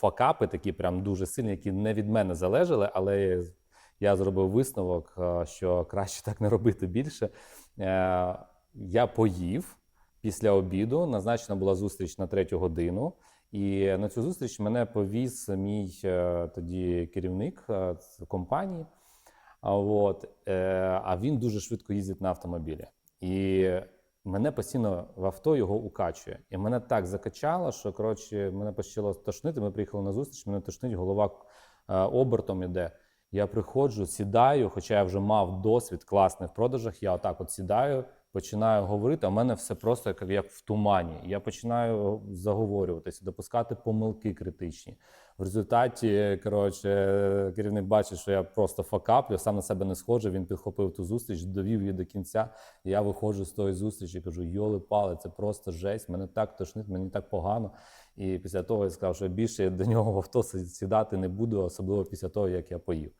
факапи, такі прям дуже сильні, які не від мене залежали, але я зробив висновок, е, що краще так не робити більше. Е, Я поїв після обіду. Назначена була зустріч на третю годину. І на цю зустріч мене повіз мій е, тоді керівник компанії. А, от, а він дуже швидко їздить на автомобілі. І мене постійно в авто його укачує. І мене так закачало, що коротше, мене почало тошнити. Ми приїхали на зустріч, мене тошнить, голова е, обертом іде. Я приходжу, сідаю, хоча я вже мав досвід класний в продажах. Я отак от сідаю, починаю говорити, а в мене все просто як, в тумані. Я починаю заговорюватися, допускати помилки критичні. В результаті, коротше, керівник бачить, що я просто факаплю, сам на себе не схожу. Він підхопив ту зустріч, довів її до кінця. Я виходжу з тої зустрічі і кажу: йоли пали, це просто жесть. Мене так тошнить, мені так погано. І після того я сказав, що більше до нього в авто сідати не буду, особливо після того, як я поїв.